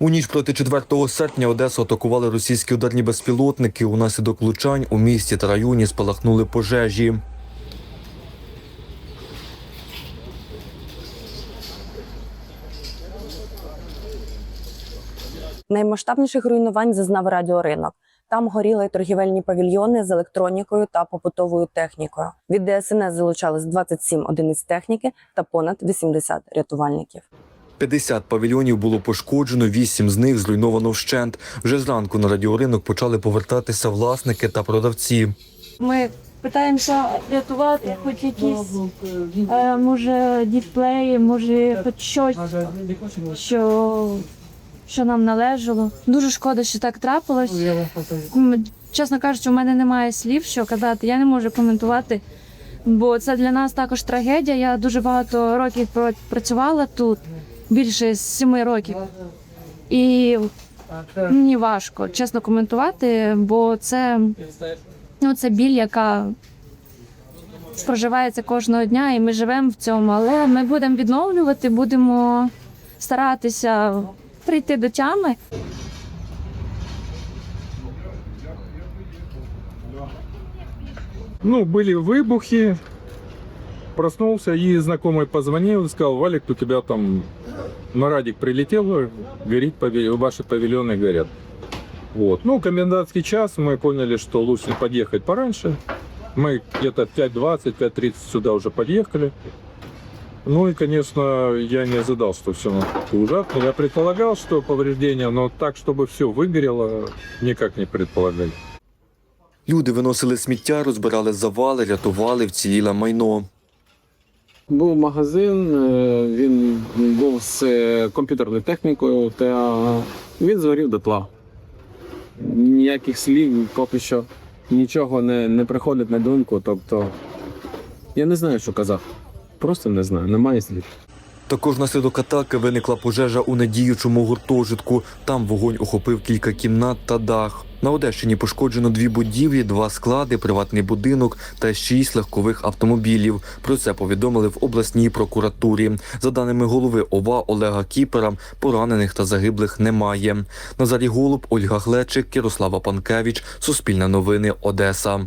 У ніч проти 4 серпня Одесу атакували російські ударні безпілотники. Унаслідок влучань у місті та районі спалахнули пожежі. Наймасштабніших руйнувань зазнав радіоринок. Там горіли торгівельні павільйони з електронікою та побутовою технікою. Від ДСНС залучались 27 одиниць техніки та понад 80 рятувальників. 50 павільйонів було пошкоджено, 8 з них зруйновано вщент. Вже зранку на радіоринок почали повертатися власники та продавці. Ми питаємося рятувати хоч якісь, е, може, дисплеї, може, хоч щось, що, що нам належало. Дуже шкода, що так трапилось. Чесно кажучи, у мене немає слів, що казати. Я не можу коментувати, бо це для нас також трагедія. Я дуже багато років пра- працювала тут, більше семи років. І мені важко чесно коментувати, бо це ну, це біль, яка проживається кожного дня, і ми живемо в цьому. Але ми будемо відновлювати, будемо старатися прийти до тями. Ну, были выбухи Проснулся и знакомый позвонил и сказал, Валик, у тебя там на радик прилетело, горит, павиль- ваши павильоны горят. Вот. Ну, комендантский час, мы поняли, что лучше подъехать пораньше. Мы где-то 5.20, 5.30 сюда уже подъехали. Ну и, конечно, я не ожидал, что все настолько ужасно. Я предполагал, что повреждения, но так, чтобы все выгорело, никак не предполагали. Люди виносили сміття, розбирали завали, рятували вціліле майно. Був магазин, е, він був з е, комп'ютерною технікою, та він згорів дотла. Ніяких слів поки що нічого не, не приходить на думку. Тобто я не знаю, що казав. Просто не знаю, немає слів. Також внаслідок атаки виникла пожежа у недіючому гуртожитку. Там вогонь охопив кілька кімнат та дах. На Одещині пошкоджено дві будівлі, два склади, приватний будинок та шість легкових автомобілів. Про це повідомили в обласній прокуратурі. За даними голови ОВА Олега Кіпера, поранених та загиблих немає. Назарій Голуб, Ольга Глечик, Ярослава Панкевич, Суспільне новини, Одеса.